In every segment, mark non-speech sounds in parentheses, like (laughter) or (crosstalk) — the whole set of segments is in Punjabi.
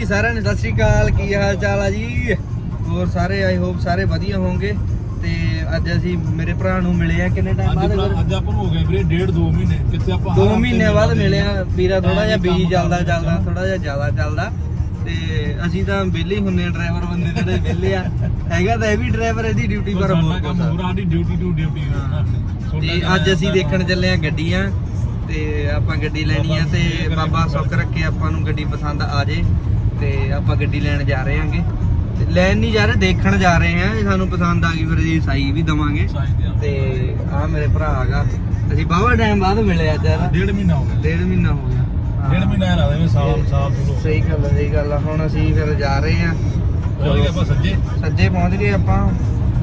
ਜੀ ਸਾਰਿਆਂ ਨੂੰ ਸਤਿ ਸ਼੍ਰੀ ਅਕਾਲ। ਕੀ ਹਾਲ ਚਾਲ ਆ ਜੀ? ਹੋਰ ਸਾਰੇ ਆਈ ਹੋਪ ਸਾਰੇ ਵਧੀਆ ਹੋਵੋਗੇ ਤੇ ਅੱਜ ਅਸੀਂ ਮੇਰੇ ਭਰਾ ਨੂੰ ਮਿਲੇ ਆ ਕਿੰਨੇ ਟਾਈਮ ਬਾਅਦ? ਅੱਜ ਆਪਾਂ ਨੂੰ ਹੋ ਗਏ ਵੀਰੇ ਡੇਢ ਦੋ ਮਹੀਨੇ। ਕਿੱਥੇ ਆਪਾਂ ਦੋ ਹਰ ਹਫ਼ਤੇ ਮਹੀਨੇ ਬਾਅਦ ਮਿਲੇ ਆ। ਵੀਰਾ ਥੋੜਾ ਜਿਹਾ ਬੀਜੀ ਚੱਲਦਾ ਚੱਲਦਾ ਥੋੜਾ ਜਿਹਾ ਜ਼ਿਆਦਾ ਚੱਲਦਾ। ਤੇ ਅਸੀਂ ਤਾਂ ਵਿਹਲੇ ਹੁੰਨੇ ਡਰਾਈਵਰ ਬੰਦੇ ਜਿਹੜੇ ਵਿਹਲੇ ਆ। ਹੈਗਾ ਤਾਂ ਇਹ ਵੀ ਡਰਾਈਵਰ ਇਹਦੀ ਡਿਊਟੀ ਪਰ ਹੋਰ ਕੰਮ। ਹੋਰ ਸਾਡੀ ਡਿਊਟੀ ਟੂ ਡਿਊਟੀ ਤੇ ਅੱਜ ਅਸੀਂ ਦੇਖਣ ਚੱਲੇ ਆ ਗੱਡੀਆਂ। ਤੇ ਆਪਾਂ ਗੱਡੀ ਲੈਣੀ ਆ ਤੇ ਬਾਬਾ ਸੁੱਖ ਰੱਖੇ ਆਪਾਂ ਨੂੰ ਗੱਡੀ ਪਸੰਦ ਆ ਜੇ। ਤੇ ਆਪਾਂ ਗੱਡੀ ਲੈਣ ਜਾ ਰਹੇ ਤੇ ਲੈਣ ਨਹੀਂ ਜਾ ਰਹੇ ਦੇਖਣ ਜਾ ਰਹੇ ਜੇ ਸਾਨੂੰ ਪਸੰਦ ਆ ਗਈ ਫਿਰ ਅਸੀਂ ਸਾਈ ਵੀ ਦਵਾਂਗੇ। ਤੇ ਆ ਮੇਰੇ ਭਰਾ ਹੈਗਾ। ਅਸੀਂ ਬਾਵਾ ਟਾਈਮ ਬਾਅਦ ਮਿਲੇ ਅੱਜ। ਯਾਰ ਡੇਢ ਮਹੀਨਾ ਹੋ ਗਿਆ। ਡੇਢ ਮਹੀਨਾ ਹੋ ਗਿਆ। ਹਾਂ। ਡੇਢ ਮਹੀਨਾ ਲੱਗਦਾ ਜਿਵੇਂ ਸਾਲ ਸਾਲ ਤੋਂ ਸਹੀ ਗੱਲ ਹੈ ਸਹੀ ਗੱਲ ਆ। ਹੁਣ ਅਸੀਂ ਫਿਰ ਜਾ ਰਹੇ ਆ ਪਹੁੰਚ ਗਏ ਆਪਾਂ ਸੱਜੇ। ਸੱਜੇ ਪਹੁੰਚ ਗਏ ਆਪਾਂ।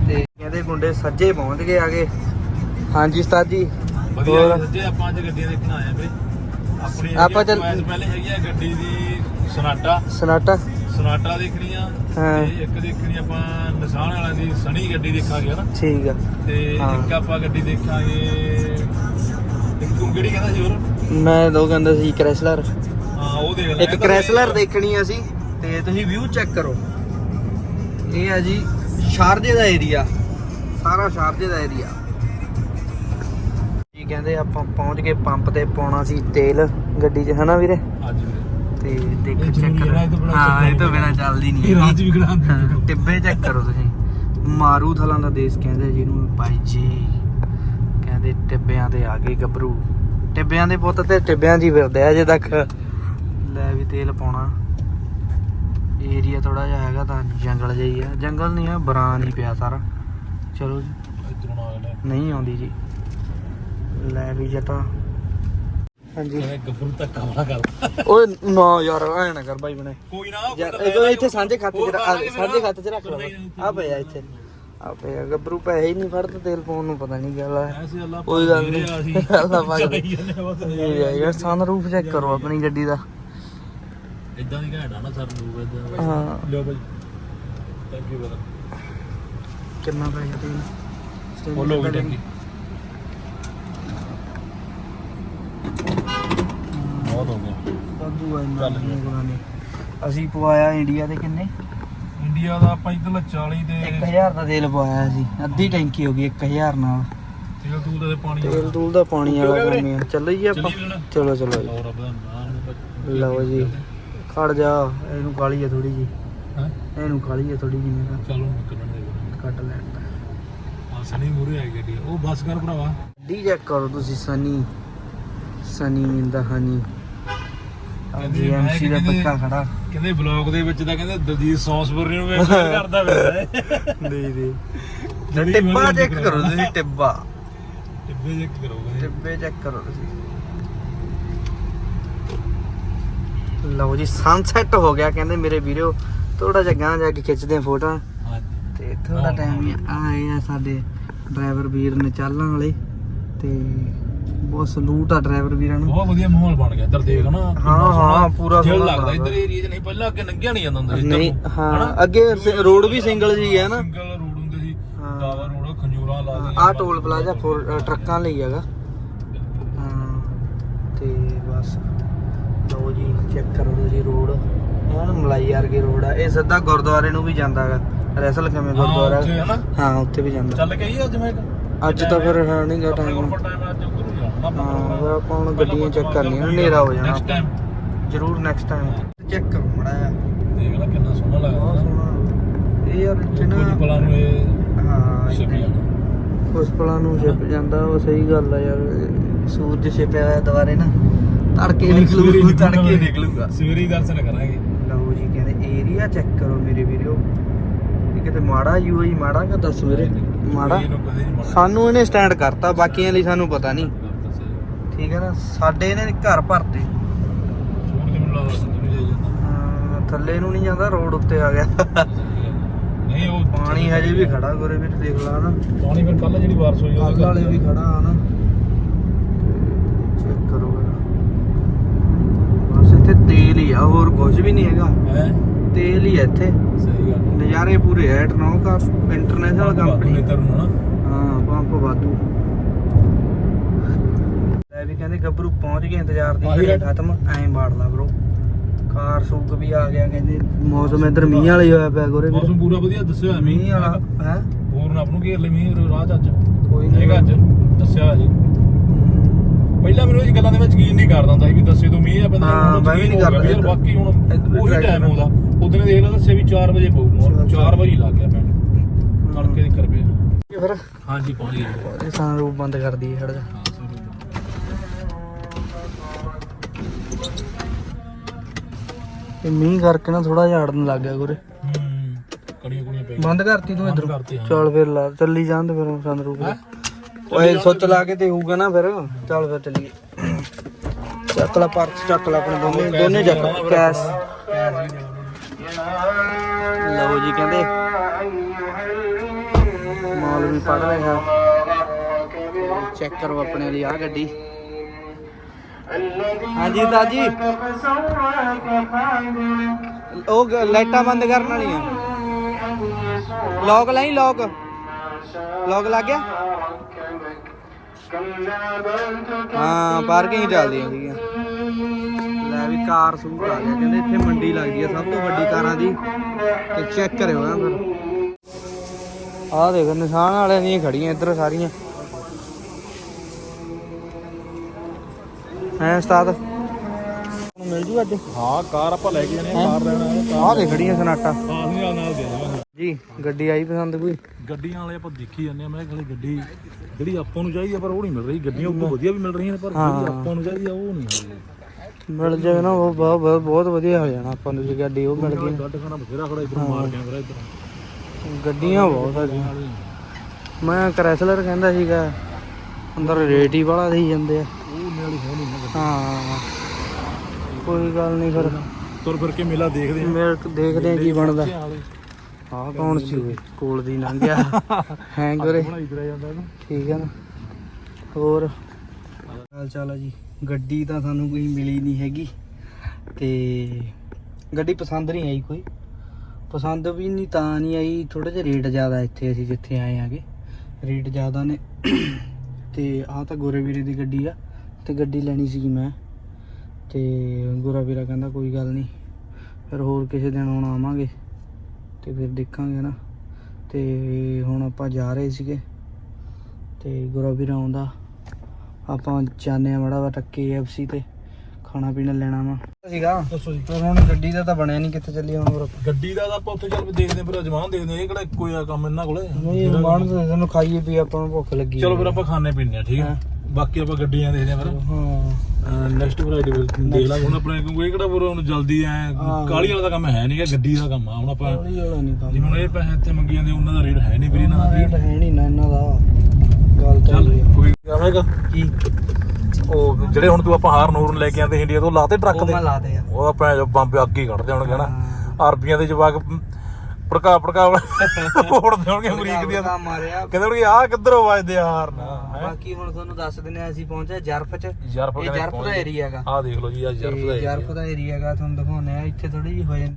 ਤੇ ਕਹਿੰਦੇ ਮੁੰਡੇ ਸੱਜੇ ਪਹੁੰਚ ਗਏ ਆਗੇ। ਹਾਂਜੀ ਉਸਤਾਦ ਜੀ। ਵਧੀਆ? ਸੱਜੇ ਆਪਾਂ ਅੱਜ ਗੱਡੀਆਂ ਦੇਖਣ ਆਏ ਆ ਵੀਰੇ ਆਪਣੀ ਆਪਾਂ ਚੱਲ- ਪਹਿਲੇ ਹੈਗੀ ਆ ਗੱਡੀ ਦੀ ਸੋਨਾਟਾ। ਸਨਾਟਾ। ਸੋਨਾਟਾ ਦੇਖਣੀ ਆ ਹਾਂ। ਤੇ ਇੱਕ ਦੇਖਣੀ ਆਪਾਂ ਨਿਸ਼ਾਨ ਵਾਲਿਆਂ ਦੀ ਸਣੀ ਗੱਡੀ ਦੇਖਾਂਗੇ ਹਨਾ। ਠੀਕ ਆ। ਤੇ ਹਾਂ। ਇੱਕ ਆਪਾਂ ਗੱਡੀ ਦੇਖਾਂਗੇ ਇੱਕ ਤੂੰ ਕਿਹੜੀ ਕਹਿੰਦਾ ਸੀ ਹੋਰ? ਮੈਂ ਦੋ ਕਹਿੰਦਾ ਸੀ ਕ੍ਰੈਸਲਰ ਹਾਂ ਉਹ ਦੇਖ ਲੈ ਇੱਕ ਕ੍ਰੈਸਲਰ ਦੇਖਣੀ ਆ ਅਸੀਂ ਤੇ ਤੁਸੀਂ ਵਿਊ ਚੈੱਕ ਕਰੋ। ਇਹ ਆ ਜੀ ਸ਼ਾਰਜੇ ਦਾ ਏਰੀਆ ਸਾਰਾ ਸ਼ਾਰਜੇ ਦਾ ਏਰੀਆ ਕਹਿੰਦੇ ਆਪਾਂ ਪਹੁੰਚ ਕੇ ਪੰਪ ਤੇ ਪਾਉਣਾ ਸੀ ਤੇਲ ਗੱਡੀ 'ਚ ਹਨਾ ਵੀਰੇ? ਤੇ ਦੇਖ ਚੈੱਕ ਕਰੋ। ਹਾਂ ਇਹ ਤੋਂ ਬਿਨਾ ਚੱਲਦੀ ਨਹੀਂ ਇਹ ਰਾਤ ਵੀ ਖੜਾ ਹਾਂ, ਟਿੱਬੇ ਚੈੱਕ ਕਰੋ ਤੁਸੀਂ। ਮਾਰੂ ਥਲਾਂ ਦਾ ਦੇਸ਼ ਕਹਿੰਦੇ ਜਿਹਨੂੰ ਬਾਈ ਜੀ। ਕਹਿੰਦੇ ਟਿੱਬਿਆਂ ਤੇ ਆ ਗਏ ਗੱਭਰੂ। ਟਿੱਬਿਆਂ ਦੇ ਪੁੱਤ ਤੇ ਟਿੱਬਿਆਂ 'ਚ ਹੀ ਫਿਰਦੇ ਆ ਅਜੇ ਤੱਕ। ਲੈ ਵੀ ਤੇਲ ਪਾਉਣਾ। ਏਰੀਆ ਥੋੜਾ ਜਿਹਾ ਹੈਗਾ ਤਾਂ ਜੰਗਲ ਜਿਹਾ ਆ। ਜੰਗਲ ਨਹੀਂ ਆ ਬਰਾਂ ਨਹੀਂ ਪਿਆ ਸਾਰਾ। ਚਲੋ ਜੀ। ਨਹੀਂ ਆਉਂਦੀ ਜੀ। ਲੈ ਵੀ ਜਟਾ। ਹਾਂਜੀ। ਕਿਵੇਂ ਗੱਭਰੂ ਧੱਕਾ ਵਾਲਾ ਕਰ। ਓਏ ਨਾ ਯਾਰ ਐ ਨਾ ਕਰ ਬਾਈ ਬਣੇ। ਕੋਈ ਨਾ ਯਾਰ ਇਹ ਇੱਥੇ ਸਾਂਝੇ ਖਾਤੇ 'ਚ ਰੱਖ ਸਾਂਝੇ ਖਾਤੇ 'ਚ ਰੱਖ ਲਓ ਆ ਪਿਆ ਇੱਥੇ। ਆ ਪਿਆ ਗੱਭਰੂ ਪੈਸੇ ਹੀ ਨਹੀਂ ਫੜਦਾ ਤੇਲ ਪਾਉਣ ਨੂੰ ਪਤਾ ਨਹੀਂ ਗੱਲ ਆ ਕੋਈ ਗੱਲ ਨਹੀਂ। ਅੱਲਾ ਪਾਕ ਯਾਰ। ਸਨਰੂਫ ਚੈੱਕ ਕਰੋ ਆਪਣੀ ਗੱਡੀ ਦਾ। ਇਦਾਂ ਦੀ ਘੈਂਟ ਆ ਨਾ ਸਰ ਨੂੰ ਇਦਾਂ ਹਾਂ। ਲਿਓ ਭਾਈ ਥੈਂਕ ਯੂ ਬਰਾ ਕਿੰਨਾ ਪੈ ਗਿਆ ਤੇਲ? ਉਹ ਲੋਕ ਟੈਂਕੀ ਬਹੁਤ ਹੋ ਗਿਆ। ਵਾਧੂ ਆ ਇੰਨਾ ਚੱਲ ਜੀ। ਨਹੀਂ ਪੁਰਾਣੇ ਅਸੀਂ ਪਵਾਇਆ ਇੰਡੀਆ ਦੇ ਕਿੰਨੇ? ਇੰਡੀਆ ਦਾ ਆਪਾਂ ਇੱਧਰ 40 ਦੇ 1000 ਦਾ ਤੇਲ ਪਵਾਇਆ ਸੀ। ਅੱਧੀ ਟੈਂਕੀ ਹੋ ਗਈ 1000 ਨਾਲ। ਤੇਲ ਤੂਲ ਦੇ ਪਾਣੀ ਤੇਲ ਤੂਲ ਦਾ ਪਾਣੀ ਵਾਲਾ ਕੰਮ ਹੀ ਆ ਚੱਲੋ ਜੀ ਆਪਾਂ। ਚਲੋ ਚਲੋ ਜੀ। ਲਓ ਜੀ। ਖੜ ਜਾ ਇਹਨੂੰ ਕਾਲੀ ਆ ਥੋੜੀ ਜੀ ਹਾਂ? ਇਹਨੂੰ ਕਾਲੀ ਆ ਥੋੜੀ ਜੀ ਮੇਰਾ। ਚਲੋ ਨਿਕਲਣ ਦੇ ਕੱਟ ਲੈਣ ਆ ਸਨੀ ਮੂਰੇ ਆਈ ਗੱਡੀ। ਉਹ ਬੱਸ ਕਰ ਭਰਾਵਾ। ਡੀ ਚੈੱਕ ਕਰੋ ਤੁਸੀਂ ਸਨੀ। ਸਨੀ ਦਾ ਹਨੀ। ਮੈਂ ਐਮਸੀ ਦਾ ਪੱਕਾ ਖੜਾ। ਕਹਿੰਦੇ ਬਲੌਗ ਦੇ ਵਿੱਚ ਤਾਂ ਕਹਿੰਦੇ ਦਲਜੀਤ ਸੌਂਸਪੁਰੀ ਨੂੰ ਵੇਖ ਕਰਦਾ ਫਿਰਦਾ ਨਹੀਂ ਨਹੀਂ। ਟਿੱਬਾ ਚੈੱਕ ਕਰਾ। ਕਰੋ ਤੁਸੀਂ ਟਿੱਬਾ। ਟਿੱਬੇ ਚੈੱਕ ਕਰੋਗੇ ਟਿੱਬੇ ਚੈੱਕ ਕਰੋ ਤੁਸੀਂ। ਲਓ ਜੀ ਸਨਸੈਟ ਹੋ ਗਿਆ ਕਹਿੰਦੇ ਮੇਰੇ ਵੀਰੋ। ਥੋੜਾ ਜਿਹਾ ਗਾਂ ਜਾ ਕੇ ਖਿੱਚਦੇ ਆ ਫੋਟੋਆਂ। ਹਾਂਜੀ। ਤੇ ਥੋੜਾ ਟਾਈਮ ਹੀ ਆਏ ਆ ਸਾਡੇ ਡਰਾਈਵਰ ਵੀਰ ਨੇ ਚਾਲਾਂ ਵਾਲੇ। ਤੇ ਬਹੁਤ ਸਲੂਟ ਆ ਡਰਾਈਵਰ ਵੀਰਾਂ ਨੂੰ। ਬਹੁਤ ਵਧੀਆ ਮਾਹੌਲ ਬਣ ਗਿਆ ਇੱਧਰ ਦੇਖ ਨਾ। ਹਾਂ, ਹਾਂ, ਪੂਰਾ ਸੋਹਣਾ ਲੱਗਦਾ। ਇੱਧਰ ਏਰੀਆ 'ਚ ਨਹੀਂ ਪਹਿਲਾਂ ਅੱਗੇ ਲੰਘਿਆ ਨਹੀਂ ਜਾਂਦਾ ਹੁੰਦਾ ਸੀ ਨਹੀਂ ਹਾਂ? ਅੱਗੇ ਰੋਡ ਵੀ ਸਿੰਗਲ ਜੀ ਹੈ ਨਾ। ਸਿੰਗਲ ਰੋਡ ਹੁੰਦੇ ਸੀ। ਦਾਵਾ ਰੋਡ ਖੰਜੂਰਾ ਲਾ ਦੇ ਆ ਟੋਲ ਪਲਾਜ਼ਾ ਫੋਰ ਟਰੱਕਾਂ ਲਈ ਹੈਗਾ। ਤੇ ਬਸ ਲਓ ਜੀ ਚੈੱਕ ਕਰੋ ਤੁਸੀਂ ਰੋਡ ਐਨ ਮਲਾਈ ਵਰਗੇ ਰੋਡ ਆ। ਇਹ ਸਿੱਧਾ ਗੁਰਦੁਆਰੇ ਨੂੰ ਵੀ ਜਾਂਦਾ ਹੈਗਾ। ਰੈਸਲ ਕਿਵੇਂ ਗੁਰਦੁਆਰਾ? ਹਾਂ ਉੱਥੇ ਵੀ ਜਾਂਦਾ। ਚੱਲ ਗਈ ਅੱਜ ਮੈਂ ਅੱਜ ਤਾਂ ਫਿਰ ਹੈ ਨਹੀਂ ਗਾ ਟਾਈਮ ਹਾਂ ਆਪਾਂ ਹੁਣ ਗੱਡੀਆਂ ਚੈੱਕ ਕਰਨੀਆਂ ਹਨੇਰਾ ਹੋ ਜਾਣਾ ਨੈਕਸਟ ਟਾਈਮ ਜ਼ਰੂਰ ਨੈਕਸਟ ਟਾਈਮ ਚੈੱਕ ਕਰੋ ਮੜਾ ਆ ਦੇਖ ਲੈ ਕਿੰਨਾ ਸੋਹਣਾ ਬਹੁਤ ਲੱਗਦਾ ਸੋਹਣਾ। ਇਹ ਯਾਰ ਇੱਥੇ ਕੁਝ ਨਾ ਪਲਾਂ ਨੂੰ ਇਹ ਹਾਂ ਛਿਪ ਜਾਣਾ ਕੁਛ ਪਲਾਂ ਨੂੰ ਛਿਪ ਜਾਂਦਾ ਉਹ ਸਹੀ ਗੱਲ ਆ ਯਾਰ। ਸੂਰਜ ਛਿਪਿਆ ਹੋਇਆ ਦੁਬਾਰੇ ਨਾ ਤੜਕੇ ਨਿਕਲੂ ਤੜਕੇ ਨਿਕਲੂਗਾ। ਸਵੇਰੇ ਦਰਸ਼ਨ ਕਰਾਂਗੇ। ਲਓ ਜੀ ਕਹਿੰਦੇ ਏਰੀਆ ਚੈੱਕ ਕਰੋ ਮੇਰੇ ਵੀਰੋ। ਇਹ ਕਿਤੇ ਮਾੜਾ ਯੂਆਈ ਮਾੜਾ ਕਾ ਦੱਸ ਵੀਰੇ? ਮਾੜਾ। ਸਾਨੂੰ ਇਹਨੇ ਸਟੈਂਡ ਕਰਤਾ ਬਾਕੀਆਂ ਲਈ ਸਾਨੂੰ ਪਤਾ ਨਹੀਂ। ਠੀਕ ਹੈ ਨਾ ਸਾਡੇ ਇਹਨੇ ਘਰ ਭਰਤੇ। ਸੂਰਜ ਮੈਨੂੰ ਲੱਗਦਾ ਸੰਦੂ ਨਹੀਂ ਜਾਈ ਜਾਂਦਾ। ਹਾਂ, ਥੱਲੇ ਨੂੰ ਨਹੀਂ ਜਾਂਦਾ ਰੋਡ ਉੱਤੇ ਆ ਗਿਆ। ਨਹੀਂ ਉਹ ਪਾਣੀ ਹਜੇ ਵੀ ਖੜਾ ਗੋਰੇ ਵੀਰ ਦੇਖ ਲਾ ਨਾ। ਪਾਣੀ ਫਿਰ ਕੱਲ ਜਿਹੜੀ ਬਾਰਿਸ਼ ਹੋਈ ਕੱਲ ਵਾਲੇ ਵੀ ਖੜਾ ਆ ਨਾ। ਚੈੱਕ ਕਰੋ ਬਸ ਇੱਥੇ ਤੇਲ ਹੀ ਆ ਹੋਰ ਕੁਝ ਵੀ ਨਹੀਂ ਹੈਗਾ। ਹੈ? ਤੇਲ ਹੀ ਆ ਇੱਥੇ। ਸਹੀ ਗੱਲ ਨਜ਼ਾਰੇ ਪੂਰੇ ਐ ਟਨੋਕਾ ਇੰਟਰਨੈਸ਼ਨਲ ਕੰਪਨੀ ਇਧਰ ਨੂੰ ਨਾ। ਹਾਂ ਪੰਪ ਵਾਧੂ। ਵੀ ਗੱਭਰੂ ਪਹੁੰਚ ਗਏ ਇੰਤਜ਼ਾਰ ਦੀ ਰੇਟ। ਖਤਮ ਐਂ ਬਾੜ ਲਾ ਬ్రో ਕਾਰ ਸੂਕ ਵੀ ਆ ਗਿਆ ਕਹਿੰਦੇ ਮੌਸਮ ਇਧਰ ਮੀਂਹ ਵਾਲਾ ਹੀ ਹੋਇਆ ਪਿਆ ਗੋਰੇ ਮੌਸਮ ਪੂਰਾ ਵਧੀਆ ਦੱਸਿਆ ਹੋਇਆ ਮੀਂਹ ਵਾਲਾ ਹੈ? ਹੋਰ ਨਾ ਆਪ ਨੂੰ ਘੇਰ ਲੈ ਮੀਂਹ ਰਾਹ 'ਚ ਅੱਜ। ਕੋਈ ਨਹੀਂ ਹੈਗਾ ਅੱਜ ਦੱਸਿਆ ਹੋਇਆ ਜੀ ਪਹਿਲਾਂ ਮੈਨੂੰ ਇਹ ਗੱਲਾਂ ਦੇ ਵਿੱਚ ਯਕੀਨ ਨਹੀਂ ਕਰਦਾ ਹੁੰਦਾ ਸੀ ਵੀ ਦੱਸੇ ਤੋਂ ਮੀਂਹ ਆ ਬੰਦਾ ਹਾਂ, ਮੈਂ ਵੀ ਨਹੀਂ ਕਰਦਾ। ਯਾਰ ਬਾਕੀ ਹੁਣ ਉਹੀ ਟਾਈਮ। ਉਹਦਾ ਉਦੋਂ ਦੇਖ ਲਾ ਦੱਸਿਆ ਵੀ 4 ਵਜੇ ਪਊਗਾ ਅੱਛਾ, 4 ਵਜੇ ਲੱਗ ਗਿਆ ਪੈਣ ਤੜਕੇ ਦੀ ਕਰ ਪਿਆ ਫਿਰ। ਹਾਂਜੀ ਪਹੁੰਚ ਗਏ। ਇਹ ਸਨਰੂਪ ਬੰਦ ਕਰ ਦਈਏ ਖੜ ਜਾ। ਇਹ ਮੀਂਹ ਕਰਕੇ ਨਾ ਥੋੜਾ ਜਿਹਾ ਅੜਨ ਲੱਗ ਗਿਆ ਗੋਰੇ। ਪੈ ਬੰਦ ਕਰਤੀ ਤੂੰ ਇਧਰ? ਕਰਤੀ, ਹਾਂ। ਚੱਲ ਫਿਰ ਲਾ ਚੱਲੀ ਜਾਂਦੇ ਫਿਰ ਸਨਰੂਪ ਹੈਂ? ਓਏ ਸੁੱਚ ਲਾ ਕੇ ਤੇ ਹੋਊਗਾ ਨਾ ਫਿਰ। ਚੱਲ ਫਿਰ ਚੱਲੀਏ। ਚੱਕ ਲੈ ਪਰਸ ਚੱਕ ਲੈ ਆਪਣੇ ਦੋਨੇ ਦੋਨੇ ਚੱਕ ਕੈਸ਼। ਲਓ ਜੀ ਕਹਿੰਦੇ ਮਾਲ ਵੀ ਪੜ ਰਿਹਾ। ਚੈੱਕ ਕਰੋ ਆਪਣੇ ਲਈ ਆ ਗੱਡੀ। ਹਾਂਜੀ ਦਾਦੀ। ਉਹ ਲਾਈਟਾਂ ਬੰਦ ਕਰਨ ਵਾਲੀਆਂ। ਲੌਕ ਲਾਈ ਲੌਕ ਲੌਕ ਲੱਗ ਗਿਆ? ਹਾਂ ਪਾਰਕਿੰਗ ਚੱਲਦੀਆਂ ਸੀਗੀਆਂ। ਲੈ ਵੀ ਕਾਰ ਸੂਟ ਆ ਗਿਆ। ਕਹਿੰਦੇ ਇੱਥੇ ਮੰਡੀ ਲੱਗਦੀ ਆ, ਸਭ ਤੋਂ ਵੱਡੀ ਕਾਰਾਂ ਦੀ। ਤੇ ਚੈੱਕ ਕਰਿਓ ਨਾ ਫਿਰ। ਆਹ ਦੇਖੋ, ਨਿਸ਼ਾਨ ਵਾਲਿਆਂ ਦੀਆਂ ਖੜੀਆਂ ਇੱਧਰ ਸਾਰੀਆਂ। ਹੈ ਉਸਤਾਦ? ਮਿਲ ਜੂ ਅੱਜ? ਹਾਂ ਕਾਰ ਆਪਾਂ ਲੈ ਕੇ ਜਾਣੇ ਆ, ਕਾਰ ਲੈਣਾ ਹੈ ਆਹ ਦੇ ਖੜੀਆਂ ਸਨਾਟਾ। ਹਾਂ ਨਾਲ ਨਾਲ ਦੇ ਜਾਵਾਂਗੇ। ਜੀ ਗੱਡੀ ਆਈ ਪਸੰਦ ਕੋਈ? ਗੱਡੀਆਂ ਵਾਲੇ ਆਪਾਂ ਦੇਖੀ ਜਾਂਦੇ ਆ ਮੈਂ ਕਿਹਾ ਖਲੇ ਗੱਡੀ ਜਿਹੜੀ ਆਪਾਂ ਨੂੰ ਚਾਹੀਦੀ ਆ ਪਰ ਉਹ ਨਹੀਂ ਮਿਲ ਰਹੀ। ਗੱਡੀਆਂ ਉਦੋਂ ਵਧੀਆ ਵੀ ਮਿਲ ਰਹੀਆਂ ਨੇ ਪਰ ਜਿਹੜੀ ਆਪਾਂ ਨੂੰ ਚਾਹੀਦੀ ਆ ਉਹ ਨਹੀਂ ਮਿਲ ਰਹੀ। ਮਿਲ ਜਾਵੇ ਨਾ ਉਹ ਬਹੁਤ ਬਹੁਤ- ਬਹੁਤ ਵਧੀਆ ਹੋ ਜਾਣਾ ਆਪਾਂ ਨੂੰ ਜੇ ਗੱਡੀ ਉਹ ਮਿਲ ਗਈ ਨਾ। ਗੱਡ ਖਾਣਾ ਬਥੇਰਾ ਖੜਾ ਇਧਰ ਮਾਰ ਕੇ ਮੇਰਾ ਇਧਰ। ਗੱਡੀਆਂ ਬਹੁਤ ਆ ਜੀ। ਮੈਂ ਕ੍ਰੈਸਲਰ ਕਹਿੰਦਾ ਸੀਗਾ ਅੰਦਰ ਰੇਟ ਹੀ ਬੜਾ ਦੇਈ ਜਾਂਦੇ ਆ। ਨਿਆਲੀ ਹੈ ਨਹੀਂ ਨਾ ਹਾਂ। ਕੋਈ ਗੱਲ ਨਹੀਂ ਫਿਰ। ਗੱਡੀ। ਤੁਰ ਫਿਰ ਕੇ ਮੇਲਾ ਦੇਖਦੇ ਆ ਮੇਰੇ ਦੇਖਦੇ ਆ ਕੀ ਬਣਦਾ। ਵਾਲੇ ਆਹ ਕੌਣ ਸੀ ਓਏ? ਕੋਲ ਦੀ ਲੰਘ ਗਿਆ। (laughs) ਹੈਂ ਗਰੇ ਬਣਾਈ ਫਿਰਿਆ ਜਾਂਦਾ ਇਹਨੂੰ ਠੀਕ ਹੈ ਨਾ। ਹੋਰ? ਹਾਲ ਚਾਲ ਆ ਜੀ। ਗੱਡੀ ਤਾਂ ਸਾਨੂੰ ਕੋਈ ਮਿਲੀ ਨਹੀਂ ਹੈਗੀ। ਤੇ ਗੱਡੀ ਪਸੰਦ ਨਹੀਂ ਆਈ ਕੋਈ। ਪਸੰਦ ਵੀ ਨਹੀਂ ਤਾਂ ਨਹੀਂ ਆਈ। ਥੋੜਾ ਜਿਹਾ ਰੇਟ ਜ਼ਿਆਦਾ ਇੱਥੇ ਅਸੀਂ ਜਿੱਥੇ ਆਏ ਆਗੇ ਰੇਟ ਜ਼ਿਆਦਾ ਨੇ। ਤੇ ਆਹ ਤਾਂ ਗੋਰੇ ਵੀਰੇ ਦੀ ਗੱਡੀ ਆ। ਤੇ ਗੱਡੀ ਲੈਣੀ ਸੀ ਮੈਂ ਤੇ ਗੋਰਾ ਵੀਰਾ ਕਹਿੰਦਾ ਕੋਈ ਗੱਲ ਨਹੀਂ ਫਿਰ ਹੋਰ ਕਿਸੇ ਦਿਨ ਹੁਣ ਆਵਾਂਗੇ ਤੇ ਫਿਰ ਦੇਖਾਂਗੇ ਨਾ ਤੇ ਹੁਣ ਆਪਾਂ ਜਾ ਰਹੇ ਸੀਗੇ ਤੇ ਗੁਰੂ ਵੀਰ ਆਉਂਦਾ ਆਪਾਂ ਜਾਣੇ ਆ ਮੜਾ ਵਾ ਟੱਕੇ ਐਫਸੀ ਤੇ ਖਾਣਾ ਪੀਣਾ ਲੈਣਾ ਵਾ। ਸੀਗਾ? ਦੱਸੋ ਜੀ। ਪਰ ਹੁਣ ਗੱਡੀ ਦਾ ਤਾਂ ਬਣਿਆ ਨਹੀਂ ਕਿੱਥੇ ਚੱਲੀ ਹੁਣ ਹੋਰ ਗੱਡੀ ਦਾ ਤਾਂ ਆਪਾਂ ਉੱਥੇ ਚੱਲ ਵੀ ਦੇਖਦੇ ਫਿਰ ਅਜਮਾਨ ਦੇਖਦੇ ਆਂ ਇਹ ਕਿਹੜਾ ਕੋਈ ਆ ਕੰਮ ਇਹਨਾਂ ਕੋਲੇ? ਨਹੀਂ ਮਾਣ ਤਾਂ ਸਾਨੂੰ ਖਾਈਏ ਵੀ ਆਪਾਂ ਨੂੰ ਭੁੱਖ ਲੱਗੀ ਚਲੋ ਫਿਰ ਆਪਾਂ ਖਾਣੇ ਪੀਣੇ ਆ ਠੀਕ ਹਾਂ। ਹੈ ਬਾਕੀ ਆਪਾਂ ਗੱਡੀਆਂ ਦੇਖਦੇ ਆਂ ਫਿਰ। ਹਾਂ। ਨੈਕਸਟ ਫਰਾਈਡੇ ਦੇਖ ਲਾਂਗੇ ਹੁਣ ਆਪਣੇ ਕਿਉਂਕਿ ਇਹ ਕਿਹੜਾ ਫਿਰ ਹੁਣ ਜਲਦੀ ਐ ਹਾਂ। ਕਾਲੀ ਵਾਲਾ ਦਾ ਕੰਮ ਹੈ ਨਹੀਂਗਾ ਗੱਡੀ ਦਾ ਕੰਮ ਆ। ਹੁਣ ਆਪਾਂ ਹੌਲੀ ਵਾਲਾ ਨਹੀਂ ਕੰਮ। ਜਿਵੇਂ ਹੁਣ ਇਹ ਪੈਸੇ ਇੱਥੇ ਮੰਗੀ ਜਾਂਦੇ ਉਹਨਾਂ ਦਾ ਰੇਟ ਹੈ ਨਹੀਂ ਵੀਰੇ ਇਹਨਾਂ ਦਾ ਰੇਟ ਹੈ ਨਹੀਂ ਨਾ ਇਹਨਾਂ ਦਾ। ਗੱਲ ਤਾਂ ਚੱਲ। ਕੋਈ ਆਵੇਗਾ ਕੀ? ਉਹ ਜਿਹੜੇ ਹੁਣ ਤੂੰ ਆਪਾਂ ਹਾਰ ਨੂਰ ਲੈ ਕੇ ਆਂਦੇ ਇੰਡੀਆ ਤੋਂ ਲਾਤੇ ਟਰੱਕ ਉਹ ਦੇ? ਮੈਂ ਲਾ ਦੇ ਆ। ਉਹ ਆਪਾਂ ਜੋ ਬੰਬ ਅੱਗੇ ਹੀ ਕੱਢਦੇ ਹੋਣਗੇ ਨਾ ਅਰਬੀਆਂ ਦੇ ਜਵਾਕ ਭੜਕਾ ਭੜਕਾ ਉੜਦੇ ਹੋਣਗੇ ਅਮਰੀਕ ਦੀਆਂ। ਕੰਮ ਮਾਰਿਆ। ਕਹਿੰਦੇ ਹੋਣਗੇ ਆਹ ਕਿੱਧਰੋਂ ਵੱਜਦੇ ਆ ਹਾਰ ਨਾ ਬਾਕੀ ਹੁਣ ਤੁਹਾਨੂੰ ਦੱਸ ਦਿੰਨੇ ਆ ਅਸੀਂ ਪਹੁੰਚੇ ਜਰਫ ਚ। ਇਹ ਜਰਫ ਦਾ ਏਰੀਆ ਹੈਗਾ। ਆਹ ਦੇਖ ਲਓ ਜੀ ਆ ਜਰਫ ਦਾ ਤੇ area। ਜਰਫ ਦਾ ਏਰੀਆ ਹੈਗਾ ਤੁਹਾਨੂੰ ਦਿਖਾਉਂਦੇ ਆ ਇੱਥੇ ਥੋੜੀ ਜਿਹੀ ਹੋ ਜਾਂਦੀ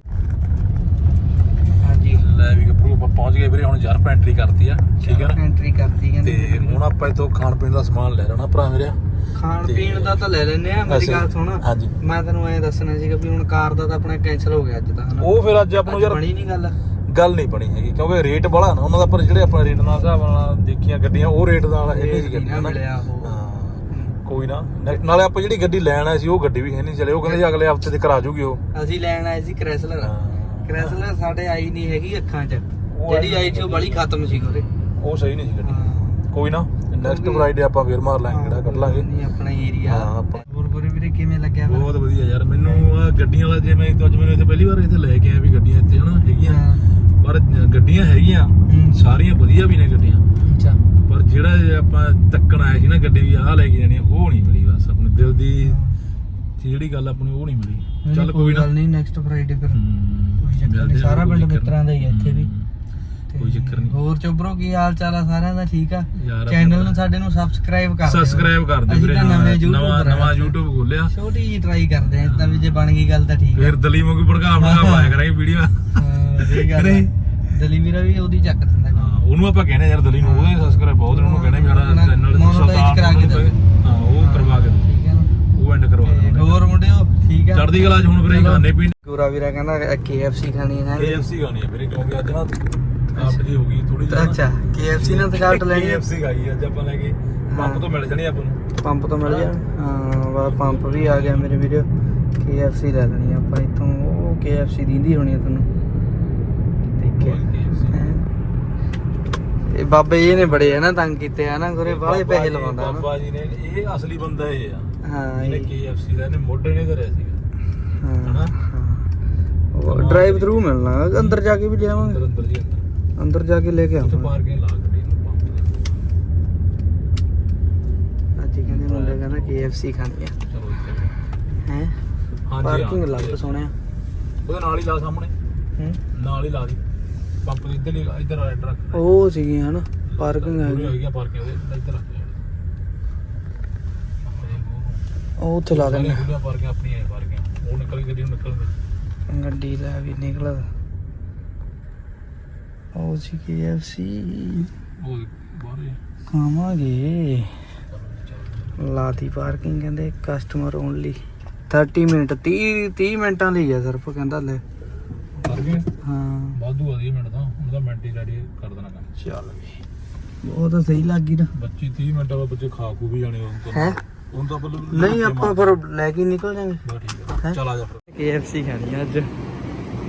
ਹਾਂਜੀ। ਲੈ ਵੀ ਗੱਭਰੂ ਆਪਾਂ ਪਹੁੰਚ ਗਏ ਵੀਰੇ ਹੁਣ ਜਰਫ ਐਂਟਰੀ ਕਰਤੀ ਆ ਠੀਕ ਹੈ ਨਾ? ਐਂਟਰੀ ਕਰਤੀ ਤੇ ਕਹਿੰਦੇ ਹੁਣ ਆਪਾਂ ਇਤੋਂ ਖਾਣ ਪੀਣ ਦਾ ਸਮਾਨ ਲੈ ਲੈਣਾ ਭਰਾ ਮੇਰੇ ਖਾਣ ਤੇ- ਪੀਣ ਦਾ ਤਾਂ ਲੈ ਲੈਨੇ ਆ ਮੇਰੀ। ਗੱਲ ਸੁਣ। ਹਾਂਜੀ। ਮੈਂ ਤੈਨੂੰ ਐਂ ਦੱਸਣਾ ਸੀਗਾ ਵੀ ਹੁਣ ਕਾਰ ਦਾ ਤਾਂ ਆਪਣਾ ਕੈਨਸਲ ਹੋ ਗਿਆ ਅੱਜ ਤਾਂ ਹਨਾ? ਉਹ ਫਿਰ ਅੱਜ ਆਪਾਂ ਨੂੰ ਯਾਰ ਬਣੀ ਨਹੀਂ ਗੱਲ। ਗੱਲ ਨਹੀਂ ਬਣੀ ਹੈਗੀ ਕਿਉਂਕਿ ਰੇਟ ਬੜਾ ਨਾ ਉਹਨਾਂ ਦਾ ਪਰ ਜਿਹੜੇ ਆਪਣਾ ਰੇਟ ਨਾਲ ਹਿਸਾਬ ਨਾਲ ਦੇਖੀਆਂ ਗੱਡੀਆਂ ਉਹ ਰੇਟ ਨਾਲ ਇਹ ਨਹੀਂ ਸੀ ਗੱਡੀਆਂ ਨਾ ਮਿਲਿਆ ਉਹ। ਕੋਈ ਨਾ। ਨਾਲੇ ਆਪਾਂ ਜਿਹੜੀ ਗੱਡੀ ਲੈਣ ਆਏ ਸੀ ਉਹ ਗੱਡੀ ਵੀ ਹੈ ਨਹੀਂ ਚਲੇ ਉਹ ਕਹਿੰਦੇ ਅਗਲੇ ਹਫ਼ਤੇ ਤੇ ਕਰਾ ਜੂਗੀ ਉਹ। ਅਸੀਂ ਲੈਣ ਆਏ ਸੀ ਕ੍ਰੈਸਲਰ। ਕ੍ਰੈਸਲਰ ਸਾਡੇ ਆਈ ਨਹੀਂ ਹੈਗੀ ਅੱਖਾਂ 'ਚ। ਜਿਹੜੀ ਆਈ ਸੀ ਉਹ ਬੜੀ ਖਤਮ ਸੀ ਉਹਦੇ। ਉਹ ਸਹੀ ਨਹੀਂ ਸੀ ਗੱਡੀ। ਕੋਈ ਨਾ ਨੈਕਸਟ ਫਰਾਈਡੇ ਆਪਾਂ ਫੇਰ ਮਾਰ ਲਾਂਗੇ ਕਿਹੜਾ ਕੱਢ ਲਾਂਗੇ। ਨਹੀਂ ਆਪਣਾ ਏਰੀਆ ਹਾਂ, ਆਪਾਂ- ਹੋਰ ਗੁਰੂ ਵੀਰੇ ਕਿਵੇਂ ਲੱਗਿਆ? ਬਹੁਤ ਵਧੀਆ ਯਾਰ ਮੈਨੂੰ ਆ ਗੱਡੀਆਂ ਵਾਲਾ ਜੇ ਮੈਂ ਅੱਜ ਮੈਨੂੰ ਇੱਥੇ ਪਹਿਲੀ ਵਾਰ ਇੱਥੇ ਲੈ ਕੇ ਆਇਆ ਵੀ ਗੱਡੀਆਂ ਇੱਥੇ ਹਨਾ ਹੈਗੀਆਂ। ਪਰ ਗੱਡੀਆਂ ਹੈਗੀਆਂ ਹੂੰ। ਸਾਰੀਆਂ ਵਧੀਆ ਵੀ ਨੇ ਗੱਡੀਆਂ। ਅੱਛਾ। ਪਰ ਜਿਹੜਾ ਆਪਾਂ ਤੱਕਣ ਆਏ ਸੀ ਨਾ ਗੱਡੀ ਵੀ ਆਹ ਲੈ ਕੇ ਜਾਣੀ ਆ, ਉਹ ਨਹੀਂ ਮਿਲੀ ਬਸ ਆਪਣੇ ਦਿਲ ਦੀ ਜਿਹੜੀ ਗੱਲ ਆਪਣੀ ਉਹ ਨਹੀਂ ਮਿਲੀ। ਚੱਲ ਕੋਈ ਨਾ। ਗੱਲ ਨਹੀਂ ਨੈਕਸਟ ਫਰਾਈਡੇ ਫਿਰ। ਹੂੰ, ਕੋਈ ਚੱਕਰ ਮਿਲਦੇ ਨਹੀਂ ਆ, ਸਾਰਾ ਪਿੰਡ ਮਿੱਤਰਾਂ ਦਾ ਹੀ ਆ ਇੱਥੇ ਵੀ। ਹੂੰ, ਕੋਈ ਚੱਕਰ ਨਹੀਂ। ਹੋਰ ਚੋਬਰੋ ਕੀ ਹਾਲ ਚਾਲ ਆ ਸਾਰਿਆਂ ਦਾ? ਠੀਕ ਆ? ਚੈਨਲ ਨੂੰ ਸਾਡੇ ਨੂੰ ਸਬਸਕ੍ਰਾਈਬ ਕਰ ਦਿਓ। ਸਬਸਕ੍ਰਾਈਬ ਕਰ ਦਿਓ ਵੀਰੇ ਤਾਂ ਹਾਂ, ਨਵੇਂ ਨਵਾਂ। YouTube ਖੋਲਿਆ। ਛੋਟੀ ਜੀ ਟਰਾਈ ਕਰਦੇ ਆ ਇਦਾਂ ਵੀ ਜੇ ਬਣ ਗਈ ਗੱਲ ਤਾਂ ਠੀਕ ਫਿਰ ਦਲੀ ਵਾਂਗੂ ਭੜਕਾ ਭੜਕਾ ਪਾਇਆ ਕਰਾਂਗੇ ਵੀਡੀਓ। ਆ ਹਾਂ ਗੱਲ ਨਹੀਂ। ਦਲੀ ਵੀਰਾ ਵੀ ਉਹਦੀ ਚੱਕ ਦਿੰਦਾ ਹਾਂ ਉਹਨੂੰ ਆਪਾਂ ਕਹਿੰਦੇ ਯਾਰ ਦਲੀ ਨੂੰ ਉਹਦੇ ਸਬਸਕ੍ਰਾਈਬ ਬਹੁਤ ਨੇ ਉਹਨੂੰ ਕਹਿੰਦੇ ਵੀ ਸਾਡਾ ਨਾ, ਚੈਨਲ monetize ਕਰਾ ਕੇ ਦਿਓ। ਹਾਂ ਉਹ ਕਰਵਾ ਕੇ ਦਿਓ। ਠੀਕ ਹੈ ਨਾ। ਉਹ ਐਂਡ ਕਰਵਾ ਤੇ ਦਿੰਦੇ। ਹੋਰ ਮੁੰਡਿਓ ਠੀਕ ਆ ਚੜਦੀ ਕਲਾ ਚ ਹੁਣ ਵੀਰੇ ਖਾਣੇ ਪੀਣੇ ਗੋਰਾ ਵੀਰਾ ਕਹਿੰਦਾ KFC ਖਾਣੀ ਹੈ। KFC ਖਾਣੀ ਹੈ ਵੀਰੇ ਕਿਉਂਕਿ ਅੱਜ ਨਾ ਥਕਾਵਟ ਜੀ ਹੋ ਗਈ ਥੋੜੀ ਜਿਹੀ ਅੱਛਾ KFC ਨਾਲ (laughs) ਥਕਾਵਟ ਲੈਣੀ ਹੈ KFC ਖਾਈ ਅੱਜ ਆਪਾਂ ਲੈ ਕੇ ਪੰਪ ਤੋਂ ਮਿਲ ਜਾਣੀ ਆਪਾਂ ਨੂੰ। ਪੰਪ ਤੋਂ ਮਿਲ ਜਾ ਹਾਂ। ਵਾ ਪੰਪ ਵੀ ਆ ਗਿਆ ਮੇਰੇ ਵੀਡੀਓ KFC ਲੈ ਲੈਣੀ ਆ ਆਪਾਂ ਇੱਥੋਂ ਉਹ KFC ਦਿੰਦੀ ਹੋਣੀ ਆ ਤੁਹਾਨੂੰ ਦੇਖਿਆ ਹੈਂ। ਇਹ ਬਾਬੇ ਜੀ ਨੇ ਬੜੇ ਆ ਨਾ ਤੰਗ ਕੀਤੇ ਆ ਨਾ ਗੁਰੇ ਬਾਹਲੇ ਪੈਸੇ ਲਵਾਉਂਦਾ ਨਾ ਬਾਬਾ ਜੀ ਨੇ ਇਹ ਅਸਲੀ ਬੰਦਾ ਇਹ ਆ। ਹਾਂ ਇਹਨੇ ਇਹ- KFC ਦਾ ਇਹਨੇ ਮੋਢੇ ਨੇ ਧਰਿਆ ਸੀਗਾ। ਹਾਂ ਹਨਾ? ਹਾਂ। ਉਹ ਡਰਾਈਵ ਥਰੂ ਮਿਲਣਾ ਅੰਦਰ ਜਾ ਕੇ ਵੀ ਅੰਦਰ ਲਿਆਵਾਂਗੇ ਅੰਦਰ ਜੀ ਅੰਦਰ। ਅੰਦਰ ਜਾ ਕੇ ਲੈ ਕੇ ਉੱਥੇ ਆਵਾਂਗੇ। ਪਾਰਕਿੰਗ ਲਾ ਗੱਡੀ ਨੂੰ ਪੰਪ ਤੇ। ਅੱਜ ਹੀ ਕਹਿੰਦੇ ਮੁੰਡੇ ਕਹਿੰਦਾ KFC ਖਾਣੀ ਆ। ਚਲੋ ਇੱਥੇ ਹੈ? ਹਾਂਜੀ ਪਾਰਕਿੰਗ ਹਾਂ। ਲੱਗ ਸੋਹਣਿਆ ਉਹਦੇ ਨਾਲ ਹੀ ਲਾ ਸਾਹਮਣੇ। ਹੂੰ? ਨਾਲ ਹੀ ਲਾ ਦੀ। ਪੰਪ ਦੇ ਇੱਧਰ ਹੀ ਇੱਧਰ ਰਾਈਟ ਰੱਖ ਉਹ ਸੀਗੀ ਹਨਾ ਪਾਰਕਿੰਗ ਪੂਰੀ ਹੈ ਹੋਈ ਗਿਆ ਪਾਰਕਿੰਗ ਉਹਦੇ ਇੱਧਰ ਰੱਖ ਉਹ ਉੱਥੇ ਲਾ ਦੇਣੀ ਖੁੱਲੀਆਂ ਪਾਰਕਿੰਗ ਆਪਣੀਆਂ ਹੈ ਪਾਰਕਿੰਗ ਉਹ ਨਿਕਲ ਗੱਡੀ ਨੂੰ ਨਿਕਲ ਗਈ ਗੱਡੀ ਲੈ ਵੀ ਨਿਕਲ ਉਹ ਸੀ KFC ਉਹ ਬਾਹਰ ਹੀ ਖਾਵਾਂਗੇ। ਲਾਤੀ ਪਾਰਕਿੰਗ ਕਹਿੰਦੇ ਕਸਟਮਰ ਓਨਲੀ 30 ਮਿੰਟ 30 30 ਮਿੰਟਾਂ ਲਈ ਆ ਸਿਰਫ ਕਹਿੰਦਾ ਲੈ। ਪਾਰਕਿੰਗ ਹਾਂ। ਵਾਧੂ ਆ 20 ਮਿੰਟ ਤਾਂ ਉਹਦਾ ਮਿੰਟ ਹੀ ਰੈਡੀ ਕਰ ਦੇਣਾ ਕੰਮ ਚੱਲ। ਵੀ ਉਹ ਤਾਂ ਸਹੀ ਲੱਗੀ ਨਾ। ਬੱਚੀ 30 ਮਿੰਟ ਬਾਅਦ ਬੱਚੇ ਖਾ ਖੂ ਵੀ ਜਾਣੇ ਹੁਣ ਹੈ? ਹੁਣ ਤਾਂ ਬੱਲੇ ਨਹੀਂ ਆਪਾਂ ਫਿਰ ਲੈ ਕੇ ਨਿਕਲ ਬਸ ਠੀਕ ਹੈਂ? ਚੱਲ ਆ ਜਾ ਫਿਰ। KFC ਖਾਣੀ ਆ ਅੱਜ।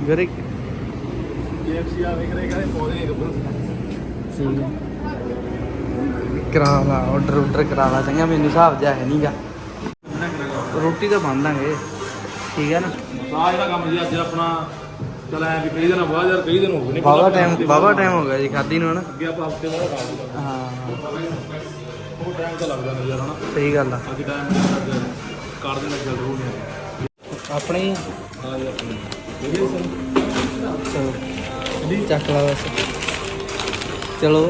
ਗਰੇ KFC ਆ ਵੇਖ ਰਹੇ ਕਹਿੰਦੇ ਪੌਦੇ ਗੱਭਰੂ। ਕਰਾ ਲਾ ਆਰਡਰ ਆਰਡਰ ਕਰਾ ਲਾ ਚੰਗਾ ਮੈਨੂੰ ਹਿਸਾਬ ਜਿਹਾ ਹੈ ਨਹੀਂਗਾ ਰੋਟੀ ਤਾਂ ਬਣ ਦਾਂਗੇ। ਠੀਕ ਹੈ ਨਾ? ਸਾਹ ਜਿਹੜਾ ਕੰਮ ਜੀ ਅੱਜ ਆਪਣਾ ਚਲ ਐ ਵੀ ਕਈ ਦਿਨ ਬਾਅਦ ਯਾਰ ਕਈ ਦਿਨ ਹੋ ਗਏ ਨੇ ਬਾਬਾ ਟਾਈਮ ਬਾਬਾ ਟਾਈਮ ਹੋ ਗਿਆ ਜੀ ਖਾਦੀ ਨੂੰ ਹਨਾ? ਅੱਗੇ ਆਪਾਂ ਹਫ਼ਤੇ ਬਾਅਦ ਖਾ ਲੂਗਾ ਹਾਂ। ਉਹ ਟਾਈਮ ਤਾਂ ਲੱਗਦਾ ਨਹੀਂ ਯਾਰ ਹਨਾ? ਸਹੀ ਗੱਲ ਆ। ਅੱਜ ਟਾਈਮ ਅੱਜ ਕਰ ਦੇਣਾ ਚੱਲ ਰੂ ਨਹੀਂ ਆਪਣੀ? ਹਾਂ ਜੀ ਆਪਣੀ। ਵਧੀਆ ਸਰ ਚਲੋ। ਚੱਕ ਲਾ ਬਸ। ਚਲੋ।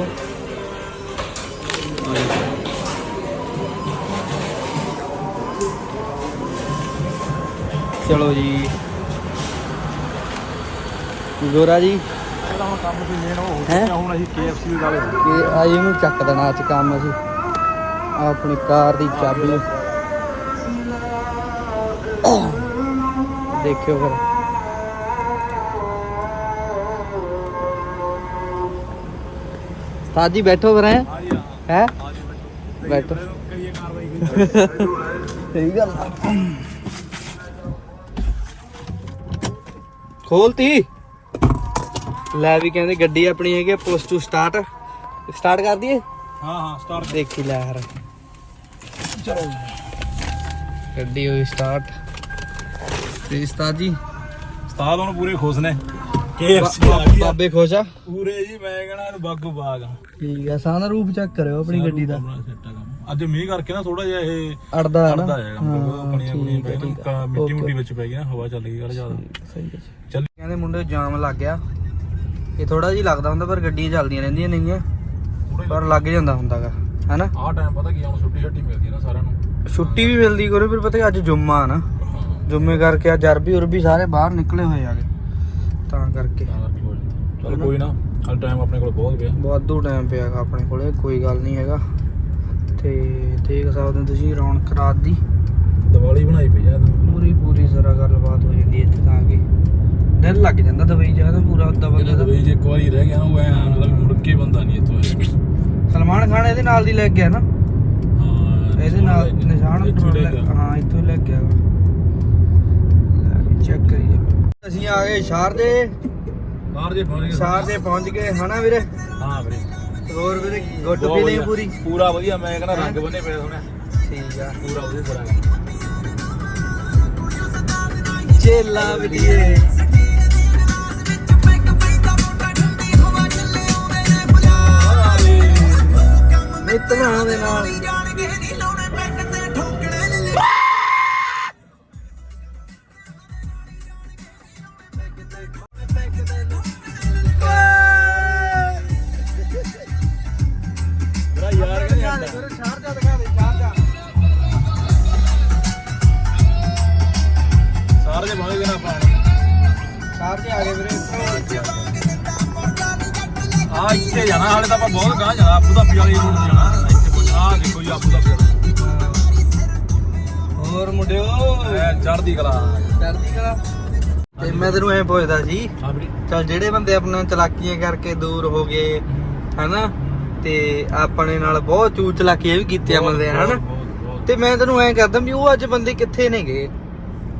ਚਲੋ ਜੀ। ਗੋਰਾ ਜੀ ਇਹਦਾ ਹੁਣ ਕੰਮ ਵੀ ਮੇਨ ਹੋ ਹੈਂ? ਚੁੱਕਿਆ ਹੁਣ ਅਸੀਂ KFC ਦੀ ਗੱਲ ਕਿ ਆ ਇਹਨੂੰ ਚੱਕ ਦੇਣਾ ਅੱਜ ਕੰਮ ਅਸੀਂ। ਆਹ ਆਪਣੀ ਕਾਰ ਦੀ ਚਾਬੀ। ਦੇਖਿਓ ਫਿਰ। ਸਾਜੀ ਬੈਠੋ ਫਿਰ ਹੈ? ਹਾਂ ਜੀ ਹਾਂ। ਹੈ? ਹਾਂ ਜੀ ਬੈਠੋ। ਕਰੀਏ ਕਾਰਵਾਈ ਸਹੀ ਗੱਲ ਖੋਲਤੀ। ਲੈ ਵੀ ਕਹਿੰਦੇ ਗੱਡੀ ਆਪਣੀ ਹੈਗੀ ਪੋਸਟ ਟੂ ਸਟਾਰਟ ਸਟਾਰਟ ਕਰ ਦਈਏ? ਹਾਂ ਹਾਂ ਸਟਾਰਟ ਦੇਖੀ ਲੈ ਹਰ ਚਲੋ। ਗੱਡੀ ਹੋਈ ਸਟਾਰਟ ਤੇ ਉਸਤਾਦ ਜੀ। ਉਸਤਾਦ ਹੁਣ ਪੂਰੇ ਖੁਸ਼ ਨੇ। KFC ਆ ਗਈ ਆ। ਬਾਬੇ ਖੁਸ਼ ਆ? ਪੂਰੇ ਜੀ ਮੈਂ ਕਹਣਾ ਇਹਨੂੰ ਬਾਗੂ ਬਾਗ ਆ। ਠੀਕ ਆ ਸਾਨਾ ਰੂਪ ਚੈੱਕ ਕਰਿਓ ਆਪਣੀ ਗੱਡੀ ਦਾ। ਆਪਣਾ set ਆ ਕੰਮ। ਅੱਜ ਮੀਂਹ ਕਰਕੇ ਨਾ ਥੋੜਾ ਜਿਹਾ ਇਹ ਅੜਦਾ ਹੈ ਨਾ। ਅੜਦਾ ਹੈ ਕੰਮ। ਆਪਣੀ ਆਪਣੀ ਠੀਕ ਹੈ, ਠੀਕ ਹੈ। ਮਿੱਟੀ ਮੁੱਟੀ ਵਿੱਚ ਪੈ ਗਈ ਨਾ ਹਵਾ ਚੱਲ ਗਈ ਗੱਲ ਜ਼ਿਆਦਾ। ਸਹੀ ਹੈ ਚੱਲ। ਕਹਿੰਦੇ ਮੁੰਡੇ ਜਾਮ ਲੱਗ ਗਿਆ। ਇਹ ਥੋੜਾ ਜਿਹਾ ਲੱਗਦਾ ਹੁੰਦਾ ਪਰ ਗੱਡੀਆਂ ਚੱਲਦੀਆਂ ਰਹਿੰਦੀਆਂ ਨੇਗੀਆਂ। ਪਰ ਲੱਗ ਜਾਂਦਾ ਹੁੰਦਾਗਾ ਹੈਨਾ? ਆਹ ਟਾਈਮ ਪਤਾ ਕੀ ਆ, ਹੁਣ ਛੁੱਟੀ ਛੱਟੀ ਮਿਲਦੀ ਨਾ ਸਾਰਿਆਂ ਨੂੰ। ਛੁੱਟੀ ਵੀ ਮਿਲਦੀ ਕੋਰੇ ਫਿਰ ਪਤਾ ਅੱਜ ਜੁਮਾ ਆ ਨਾ। ਜੁਮੇ ਕਰਕੇ ਅੱਜ ਅਰਬੀ ਉਰਬੀ ਸਾਰੇ ਬਾਹਰ ਨਿਕਲੇ ਹੋਏ ਆਗੇ। ਤਾਂ ਕਰਕੇ। ਚਲ ਕੋਈ ਨਾ ਹਲ ਟਾਈਮ ਆਪਣੇ ਕੋਲ ਬਹੁਤ ਪਿਆ। ਵਾਧੂ ਟਾਈਮ ਪਿਆ ਆਪਣੇ ਕੋਲੇ ਕੋਈ ਗੱਲ ਨਹੀਂ ਹੈਗਾ। ਤੇ ਦੇਖ ਸਕਦੇ ਹੋ ਤੁਸੀਂ ਰੌਣਕ ਰਾਤ ਦੀ। ਦੀਵਾਲੀ ਬਣਾਈ ਪਈ ਆ। ਪੂਰੀ ਪੂਰੀ ਜ਼ਰਾ ਗੱਲਬਾਤ ਹੋ ਜਾਂਦੀ ਇੱਥੇ ਤਾਂ ਆ ਕੇ। ਦਿਲ ਲੱਗ ਜਾਂਦਾ ਦਵਾਈ ਜਾ ਤਾਂ ਪੂਰਾ ਅੱਧਾ ਬੰਦੇ ਜਿਹੜਾ ਦਾ ਦੁਬਈ ਜੇ ਇੱਕ ਵਾਰੀ ਰਹਿ ਗਿਆ ਨਾ ਉਹ ਐ ਮਤਲਬ ਮੁੜ ਕੇ ਬੰਦਾ ਨਹੀਂ ਇੱਥੋਂ ਆਇਆ। ਸਲਮਾਨ ਖਾਨ ਇਹਦੇ ਨਾਲ ਦੀ ਲੱਗ ਗਿਆ ਨਾ। ਹਾਂ ਇਹਦੇ ਨਾਲ ਨਿਸ਼ਾਨ ਇੱਥੋਂ ਹੀ ਲੈ ਲੈ- ਗਿਆ। ਹਾਂ ਇੱਥੋਂ ਹੀ ਲੱਗ ਗਿਆ ਚੈੱਕ ਕਰੀਏ। ਅਸੀਂ ਆ ਗਏ ਸ਼ਹਿਰ ਦੇ ਬਾਹਰ ਜੇ ਪਹੁੰਚ ਗਏ। ਸ਼ਹਿਰ ਦੇ ਪਹੁੰਚ ਗਏ ਹਨਾ ਵੀਰੇ? ਹਾਂ ਵੀਰੇ। ਹੋਰ ਵੀਰੇ ਗੁੱਡ ਬਹੁਤ ਫੀਲਿੰਗ ਵਧੀਆ। ਪੂਰੀ? ਪੂਰਾ ਵਧੀਆ ਮੈਂ ਕਹਿੰਦਾ ਰੰਗ ਬੰਨੇ ਪਿਆ ਸੋਹਣਾ। ਠੀਕ ਆ। ਪੂਰਾ ਵਧੀਆ ਕਰਾਂਗੇ ਜੇਲਾ ਵੀਡੀਏ ਮਿੱਤਰਾਂ ਦੇ ਨਾਲ। ਮੇਰਾ ਯਾਰ ਕਹਿੰਦੇ ਆਂਦਾ ਸ਼ਹਿਰ ਜਾ ਦਿਖਾ ਦੇ ਸ਼ਹਿਰ ਜਾ ਸਾਰੇ ਦੇ ਆ ਗਏ ਵੀਰੇ। ਆ ਇੱਥੇ ਜਾਣਾ ਹਾਲੇ ਤਾਂ ਆਪਾਂ ਬਹੁਤ ਗਾਂ ਜਾਣਾ ਆਬੂ ਦਾ ਵਾਲੀ ਰੋਡ ਜਾਣਾ। ਇੱਥੇ ਪੁੱਛਣਾ ਦੇਖੋ ਜੀ ਆਬੂ ਦਾ ਹੋਰ ਹੋਰ ਮੁੰਡਿਓ ਐ ਚੜਦੀ ਕਲਾ। ਚੜਦੀ ਕਲਾ। ਤੇ ਮੈਂ ਤੈਨੂੰ ਐ ਪੁੱਛਦਾ ਸੀ ਹਾਂ ਵੀਰੇ। ਚਲ ਜਿਹੜੇ ਬੰਦੇ ਆਪਣਾ ਚਲਾਕੀਆਂ ਕਰਕੇ ਦੂਰ ਹੋ ਗਏ ਹਨਾ? ਤੇ ਆਪਣੇ ਨਾਲ ਬਹੁਤ ਚੂਚ ਚਲਾਕੀਆਂ ਵੀ ਕੀਤੀਆਂ ਬੰਦੇ ਹਨਾ। ਤੇ ਮੈਂ ਤੈਨੂੰ ਐ ਕਰਦਾ ਵੀ ਉਹ ਅੱਜ ਬੰਦੇ ਕਿੱਥੇ ਨੇ ਗਏ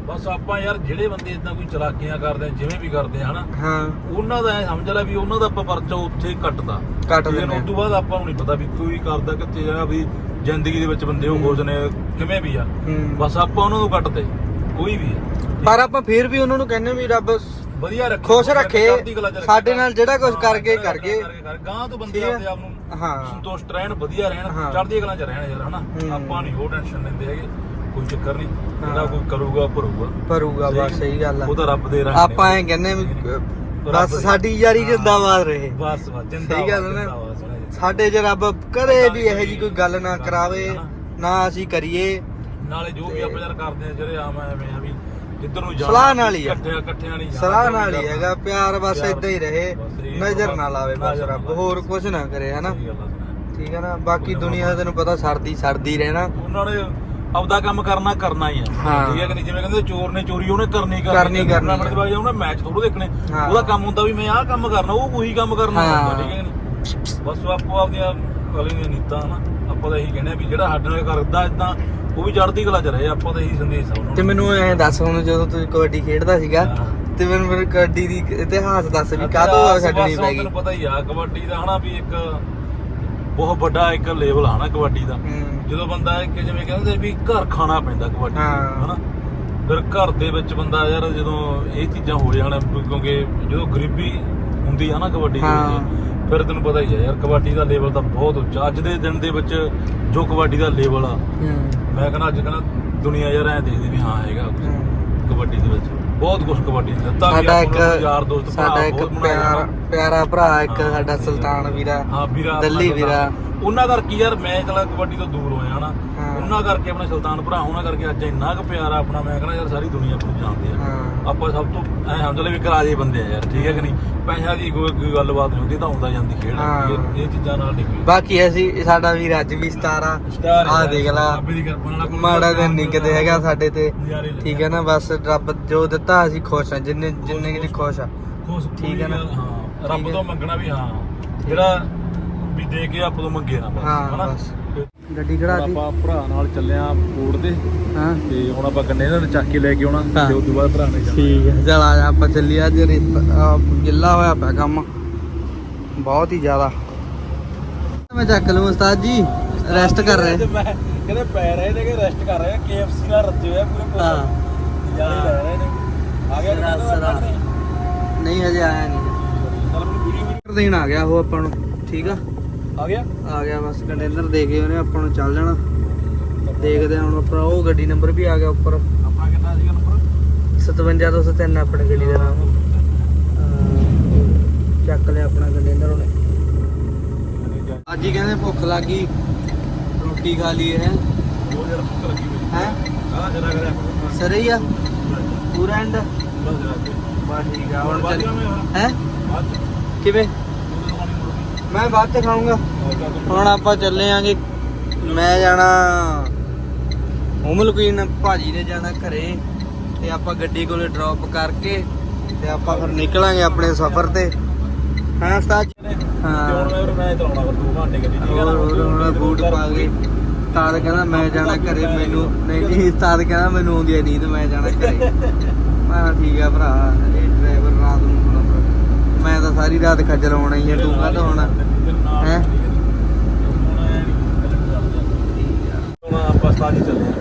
ਬਸ ਆਪਾਂ ਯਾਰ ਜਿਹੜੇ ਬੰਦੇ ਇਦਾਂ ਕੋਈ ਚਲਾਕੀਆਂ ਕਰਦੇ ਆ ਜਿਵੇਂ ਵੀ ਕਰਦੇ ਆ ਹਨਾ ਹਾਂ ਉਹਨਾਂ ਦਾ ਐ ਸਮਝ ਲੈ ਵੀ ਉਹਨਾਂ ਦਾ ਆਪਾਂ ਪਰਚਾ ਉੱਥੇ ਕੱਟਦਾ ਕੱਟ ਦਿੰਦੇ। ਉਸ ਤੋਂ ਬਾਅਦ ਆਪਾਂ ਨੂੰ ਨਹੀਂ ਪਤਾ ਵੀ ਕੋਈ ਕਰਦਾ ਕਿੱਥੇ ਜਾਣਾ ਵੀ ਜ਼ਿੰਦਗੀ ਦੇ ਵਿੱਚ ਬੰਦੇ ਉਹ ਨੇ ਕਿਵੇਂ ਵੀ ਆ। ਬਸ ਆਪਾਂ ਉਹਨਾਂ ਨੂੰ ਕੱਟਦੇ ਕੋਈ ਵੀ ਆ ਪਰ ਆਪਾਂ ਫੇਰ ਵੀ ਉਹਨਾਂ ਨੂੰ ਕਹਿੰਦੇ ਵੀ ਰੱਬ ਵਧੀਆ ਰੱਖੇ ਖੁਸ਼ ਰੱਖੇ। ਸਾਡੇ ਨਾਲ ਜਿਹੜਾ ਹਾਂ, ਕਰਕੇ ਕਰਗੇ। ਗਾਂ ਤੋਂ ਬੰਦੇ। ਆਪਦੇ ਆਪ ਨੂੰ ਹਾਂ ਸੰਤੁਸ਼ਟ ਰਹਿਣ ਵਧੀਆ ਰਹਿਣ ਹਾਂ। ਚੜ੍ਹਦੀ ਕਲਾ ਚ ਰਹਿਣ ਯਾਰ ਹਨਾ। ਆਪਾਂ ਨਹੀਂ ਉਹ ਟੈਨਸ਼ਨ ਲੈਂਦੇ ਹੈਗੇ ਕੋਈ ਚੱਕਰ ਨਹੀਂ। ਜਿਹੜਾ ਕੋਈ ਕਰੂਗਾ ਭਰੂਗਾ ਭਰੂਗਾ ਬਸ ਸਹੀ ਗੱਲ ਆ ਉਹ ਤਾਂ ਰੱਬ ਦੇ ਰੰਗ ਆਪਾਂ। ਐ ਕਹਿੰਦੇ ਵੀ ਬਸ ਸਾਡੀ ਯਾਰੀ। ਜਿੰਦਾਬਾਦ ਰਹੇ ਬਸ ਬਸ ਜਿੰਦਾਬਾਦ ਸਹੀ ਗੱਲ ਨਾ? ਸਾਡੇ 'ਚ ਰੱਬ ਕਦੇ ਵੀ ਇਹੋ ਜੀ ਕੋਈ ਗੱਲ ਨਾ ਕਰਾਵੇ। ਨਾ ਅਸੀਂ ਕਰੀਏ ਨਾਲੇ ਜੋ ਵੀ ਆਪਾਂ ਯਾਰ ਕਰਦੇ ਆ ਜਿਹੜੇ ਆਮ ਐਵੇਂ ਆ ਵੀ ਜਿੱਧਰ ਨੂੰ ਸਲਾਹ ਨਾਲ ਹੀ ਆ। ਇਕੱਠਿਆਂ ਇਕੱਠਿਆਂ ਨਹੀਂ ਸਲਾਹ ਨਾਲ ਹੀ ਹੈਗਾ ਪਿਆਰ ਬਸ ਪਿਆਰ- ਇਦਾਂ ਹੀ ਰਹੇ ਬਸ ਇਹ ਨਜ਼ਰ ਨਾ ਲਾਵੇ ਬਸ ਨਜ਼ਰ ਨਾ ਰੱਬ ਲਾਵੇ। ਹੋਰ ਕੁਝ ਨਾ ਕਰੇ ਹਨਾ ਸਹੀ ਗੱਲ ਆ ਸੁਣਾ। ਠੀਕ ਹੈ ਨਾ ਬਾਕੀ ਦੁਨੀਆ ਦਾ ਤੈਨੂੰ ਪਤਾ ਸਰਦੀ ਸਰਦੀ ਰਹਿਣਾ ਉਹਨਾਂ ਨੇ ਆਪਦਾ ਕੰਮ ਕਰਨਾ ਕਰਨਾ ਹੀ ਆ ਹਾਂ। ਠੀਕ ਹੈ ਕਿ ਨਹੀਂ ਜਿਵੇਂ ਕਹਿੰਦੇ ਚੋਰ ਨੇ ਚੋਰੀ ਉਹਨੇ ਕਰਨੀ ਕਰਨੀ- ਕਰਨੀ ਆਪਣੇ ਦਿਮਾਗ ਉਹਨੇ ਮੈਚ ਥੋੜੋ ਦੇਖਣੇ ਹਾਂ। ਉਹਦਾ ਕੰਮ ਹੁੰਦਾ ਵੀ ਮੈਂ ਆਹ ਕੰਮ ਕਰਨਾ ਉਹ ਉਹੀ ਕੰਮ ਕਰਨਾ ਹਾਂ। ਹੁੰਦਾ ਠੀਕ ਹੈ ਕਿ ਨਹੀਂ ਬਸ ਉਹ ਆਪੋ ਆਪਦੀਆਂ ਅਗਲੀ ਦੀਆਂ ਨੀਤਾਂ ਹਨਾ ਆਪਾਂ ਤਾਂ ਇਹੀ ਕਹਿੰਦੇ ਆ ਵੀ ਜਿਹੜਾ ਸਾਡੇ ਨਾਲ ਕਰਦਾ ਇਦਾਂ ਉਹ ਵੀ ਚੜ੍ਹਦੀ ਕਲਾ ਚ ਰਹੇ ਆਪਾਂ ਤਾਂ ਇਹੀ ਸੰਦੇਸ਼ ਆ ਉਹਨਾਂ ਤੇ ਨੂੰ ਮੈਨੂੰ ਐ ਦੱਸ ਹੁਣ ਜਦੋਂ ਤੂੰ ਕਬੱਡੀ ਖੇਡਦਾ ਸੀਗਾ ਹਾਂ। ਤੇ ਮੈਨੂੰ ਫਿਰ ਕਬੱਡੀ ਦੀ ਇਤਿਹਾਸ ਦੱਸ ਵੀ ਕਾਹਤੋਂ ਛੱਡਣੀ ਪੈ ਗਈ ਤੈਨੂੰ ਪਤਾ ਹੀ ਆ ਕਬੱਡੀ ਦਾ ਹਨਾ ਵੀ ਇੱਕ ਬਹੁਤ ਵੱਡਾ ਇੱਕ ਲੈਵਲ ਆ ਨਾ ਕਬੱਡੀ ਦਾ। ਜਦੋਂ ਬੰਦਾ ਇੱਕ ਜਿਵੇਂ ਕਹਿੰਦੇ ਵੀ ਘਰ ਖਾਣਾ ਪੈਂਦਾ ਕਬੱਡੀ ਹਾਂ। ਹਨਾ ਫਿਰ ਘਰ ਦੇ ਵਿੱਚ ਬੰਦਾ ਯਾਰ ਜਦੋਂ ਇਹ ਚੀਜ਼ਾਂ ਹੋ ਜਾਣ ਕਿਉਂਕਿ ਜਦੋਂ ਗਰੀਬੀ ਹੁੰਦੀ ਆ ਨਾ ਕਬੱਡੀ ਦੇ। ਵਿੱਚ ਫਿਰ ਤੈਨੂੰ ਪਤਾ ਹੀ ਆ ਯਾਰ ਕਬੱਡੀ ਦਾ ਲੈਵਲ ਤਾਂ ਬਹੁਤ ਉੱਚਾ ਅੱਜ ਦੇ ਦਿਨ ਦੇ ਵਿੱਚ ਜੋ ਕਬੱਡੀ ਦਾ ਲੈਵਲ ਆ ਮੈਂ ਕਹਿੰਦਾ ਅੱਜ ਕੱਲ੍ਹ ਦੁਨੀਆ ਯਾਰ ਐ ਦੇਖਦੀ ਵੀ ਹਾਂ ਹੈਗਾ। ਕਬੱਡੀ ਦੇ ਵਿੱਚ ਬਹੁਤ ਕੁਝ ਕਬੱਡੀ ਨੇ ਦਿੱਤਾ ਵੀ ਸਾਡਾ ਆਪਾਂ ਨੂੰ ਇੱਕ ਯਾਰ ਦੋਸਤ ਭਰਾ ਸਾਡਾ ਇੱਕ ਬਹੁਤ ਪਿਆਰਾ ਨਾ। ਪਿਆਰਾ ਭਰਾ ਇੱਕ ਹਾਂ, ਸਾਡਾ ਸੁਲਤਾਨ। ਵੀਰਾ ਹਾਂ ਵੀਰਾ ਦੱਲੀ ਵੀਰਾ। ਉਹਨਾਂ ਕਰਕੇ ਯਾਰ ਮੈਂ ਚਲਾ ਕਬੱਡੀ ਤੋਂ ਦੂਰ ਹੋਇਆ ਹਨਾ। ਉਹਨਾਂ ਕਰਕੇ ਆਪਣੇ ਸੁਲਤਾਨ ਭਰਾ ਉਹਨਾਂ ਕਰਕੇ ਅੱਜ ਇੰਨਾ ਕੁ ਪਿਆਰ ਆ ਆਪਣਾ ਮੈਂ ਕਹਿੰਦਾ ਯਾਰ ਸਾਰੀ ਦੁਨੀਆ ਆਪਣੀ ਜਾਣਦੀ ਆ। ਹਾਂ। ਆਪਾਂ ਸਭ ਤੋਂ ਐ ਸਮਝ ਲੈ ਵੀ ਕਰਾਜੇ ਬੰਦੇ ਆ ਯਾਰ ਠੀਕ ਹੈ ਕਿ ਨਹੀਂ? ਪੈਸਾ ਦੀ ਕੋਈ ਕੋਈ ਗੱਲਬਾਤ ਨਹੀਂ ਹੁੰਦੀ ਤਾਂ ਆਉਂਦਾ ਜਾਂਦੀ ਖੇਡ ਆ। ਇਹ ਇਹ ਚੀਜ਼ਾਂ ਨਾਲ ਨਹੀਂ ਕੋਈ ਬਾਕੀ ਅਸੀਂ ਸਾਡਾ ਵੀਰ ਅੱਜ ਵੀ ਸਤਾਰਾ ਸਟਾਰ ਆ ਦੇਖ ਲਾ। ਰੱਬ ਦੀ ਕਿਰਪਾ ਨਾਲ ਕੋਈ ਮਾੜਾ ਦਿਨ ਨਹੀਂ ਕਿਤੇ ਹੈਗਾ ਸਾਡੇ ਤੇ। ਨਜ਼ਾਰੇ ਲੈ ਠੀਕ ਹੈ ਨਾ ਬਸ ਰੱਬ ਜੋ ਦਿੱਤਾ ਅਸੀਂ ਖੁਸ਼ ਹਾਂ ਜਿੰਨੇ ਜਿੰਨੇ ਕਿ ਖੁਸ਼। ਆ। ਖੁਸ਼ ਠੀਕ ਹੈ ਨਾ? ਠੀਕ ਰੱਬ ਹੈ। ਤੋਂ ਮੰਗਣਾ ਵੀ ਹਾਂ। ਜਿਹੜਾ ਵੀ ਦੇ ਕੇ ਆਪ ਤੋਂ ਮੰਗੇ ਨਾ ਬਸ ਹਾਂ, ਹਨਾ? ਬਸ। ਗੱਡੀ ਹੁਣ ਖੜਾ ਦੀ ਆਪਾਂ ਭਰਾ ਨਾਲ ਚੱਲੇ ਆ ਬੋਰਡ ਦੇ। ਹਾਂ। ਤੇ ਹੁਣ ਆਪਾਂ ਗੰਨੇ ਇਹਨਾਂ ਨੂੰ ਚੱਕ ਕੇ ਲੈ ਕੇ ਆਉਣਾ ਹਾਂ। ਤੇ ਉਸ ਤੋਂ ਬਾਅਦ ਭਰਾ ਨੇ ਜਾਣਾ ਠੀਕ ਹੈ ਚਲ ਆ ਜਾ ਆਪਾਂ ਚੱਲੀਏ ਅੱਜ ਰੇਤ- ਆਹ ਗਿੱਲਾ ਹੋਇਆ ਪਿਆ ਕੰਮ। ਬਹੁਤ ਹੀ ਜ਼ਿਆਦਾ। ਮੈਂ ਚੱਕ ਲਵਾਂ ਉਸਤਾਦ ਜੀ ਰੈਸਟ ਕਰ ਰਹੇ। ਮੈਂ ਕਹਿੰਦੇ ਪੈ ਰਹੇ ਨੇ ਕਿ ਰੈਸਟ ਕਰ ਰਹੇ ਆ KFC ਨਾਲ ਰੱਜੇ ਹੋਏ ਆ ਪੂਰੇ ਹਾਂ। ਯਾਰੀ ਲੈ ਰਹੇ ਨੇ। ਆ ਗਿਆ ਸਰਾ- ਸਰਾ। ਨਹੀਂ ਹਜੇ ਆਇਆ ਨਹੀਂ। ਵੀਡੀਓ ਦੇਣ ਆ ਗਿਆ ਉਹ ਆਪਾਂ ਨੂੰ ਠੀਕ ਆ? ਆ ਗਿਆ? ਆ ਗਿਆ ਬਸ ਕੰਟੇਨਰ ਦੇ ਕੇ ਉਹਨੇ ਆਪਾਂ ਨੂੰ ਚੱਲ ਜਾਣਾ। ਦੇਖਦੇ ਹਾਂ ਹੁਣ ਆਪਣਾ ਉਹ ਗੱਡੀ ਨੰਬਰ ਵੀ ਆ ਗਿਆ ਉੱਪਰ। ਆਪਣਾ ਕਿੰਨਾ ਸੀਗਾ ਨੰਬਰ 5703 ਆਪਣੀ ਗੱਡੀ ਦਾ ਨਾਮ। ਚੱਕ ਲਿਆ ਆਪਣਾ ਕੰਟੇਨਰ ਉਹਨੇ। ਅੱਜ ਹੀ ਕਹਿੰਦੇ ਭੁੱਖ ਲੱਗੀ ਰੋਟੀ ਖਾ ਲਈ ਹੈ ਉਹ ਯਾਰ ਭੁੱਖ ਲੱਗੀ ਹੋਈ ਹੈ? ਆ ਜਰਾ ਕਰਿਆ ਸਰੇ ਆ? ਪੂਰਾ ਐਂਡ ਬਸ ਠੀਕ ਆ ਹੁਣ ਹੈ? ਕਿਵੇਂ? ਮੈਂ ਬਾਅਦ ਚ ਖਾਊਂਗਾ। ਹੁਣ ਆਪਾਂ ਚੱਲੇ ਆਂਗੇ। ਮੈਂ ਜਾਣਾ ਉਮਲ ਭਾਜੀ ਨੇ ਜਾਣਾ ਘਰੇ। ਤੇ ਆਪਾਂ ਗੱਡੀ ਕੋਲੇ ਡ੍ਰੌਪ ਕਰਕੇ ਤੇ ਆਪਾਂ ਫਿਰ ਨਿਕਲਾਂਗੇ ਆਪਣੇ ਸਫ਼ਰ ਤੇ। ਹਾਂ ਉਸਤਾਦ? ਹਾਂ। ਹੁਣ ਮੈਂ ਚਲਾਉਣਾ ਫਿਰ 2 ਘੰਟੇ ਗੱਡੀ ਠੀਕ ਹੈ ਨਾ ਹੁਣ ਬੂਟ ਪਾ ਕੇ। ਉਸਤਾਦ ਕਹਿੰਦਾ ਮੈਂ ਜਾਣਾ ਘਰੇ, ਮੈਨੂੰ ਨਹੀਂ ਨਹੀਂ ਉਸਤਾਦ ਕਹਿੰਦਾ ਮੈਨੂੰ ਆਉਂਦੀ ਨਹੀਂ ਤੇ ਮੈਂ ਜਾਣਾ ਘਰੇ। ਮੈਂ ਠੀਕ ਆ ਭਰਾ ਇਹ ਡਰਾਈਵਰ ਰਾਤ ਨੂੰ ਹੁਣ ਮੈਂ ਤਾਂ ਸਾਰੀ ਰਾਤ ਖੱਜਲ ਹੋਣਾ ਹੀ ਹੈ ਤੂੰ ਕਾਹਦਾ ਹੋਣਾ? ਹੈਂ? ਹੁਣ ਆਪਾਂ ਸਤਾਜੀ ਚੱਲੇ ਆ।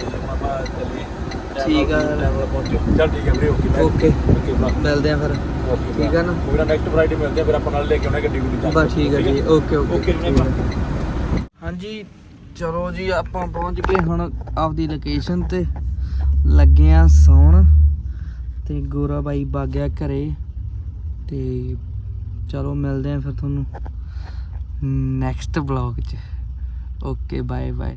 ਤੇ ਹੁਣ ਆਪਾਂ ਚੱਲੀਏ ਠੀਕ ਆ। ਲੈਵਲ ਪਹੁੰਚੋ। ਚੱਲ ਠੀਕ ਹੈ ਵੀਰੇ ਓਕੇ ਓਕੇ। ਓਕੇ ਬਾ ਮਿਲਦੇ ਆ ਫਿਰ। ਓਕੇ ਠੀਕ ਆ ਨਾ? ਕੋਈ ਨਾ ਨੈਕਸਟ ਫਰਾਈਡੇ ਮਿਲਦੇ ਆ ਫਿਰ ਆਪਾਂ ਨਾਲ ਲੈ ਕੇ ਆਉਣਾ ਗੱਡੀ ਗੁੱਡੀ ਚੱਕ ਬਸ ਠੀਕ ਹੈ ਜੀ। Okay okay. ਓਕੇ ਜੀ ਬਾਏ ਹਾਂਜੀ ਚਲੋ ਜੀ ਆਪਾਂ ਪਹੁੰਚ ਗਏ ਹੁਣ ਆਪਦੀ ਲੋਕੇਸ਼ਨ ਤੇ। ਲੱਗੇ ਆ ਸੌਣ। ਤੇ ਗੋਰਾ ਬਾਈ ਬਾਗਿਆ ਘਰੇ। ਤੇ ਚਲੋ ਮਿਲਦੇ ਆ ਫਿਰ ਤੁਹਾਨੂੰ ਨੈਕਸਟ ਵਲੌਗ 'ਚ। Okay bye bye